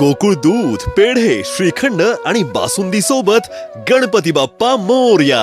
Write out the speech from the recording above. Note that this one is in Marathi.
गोकुळ दूध पेढे श्रीखंड आणि बासुंदी सोबत गणपती बाप्पा मोर्या.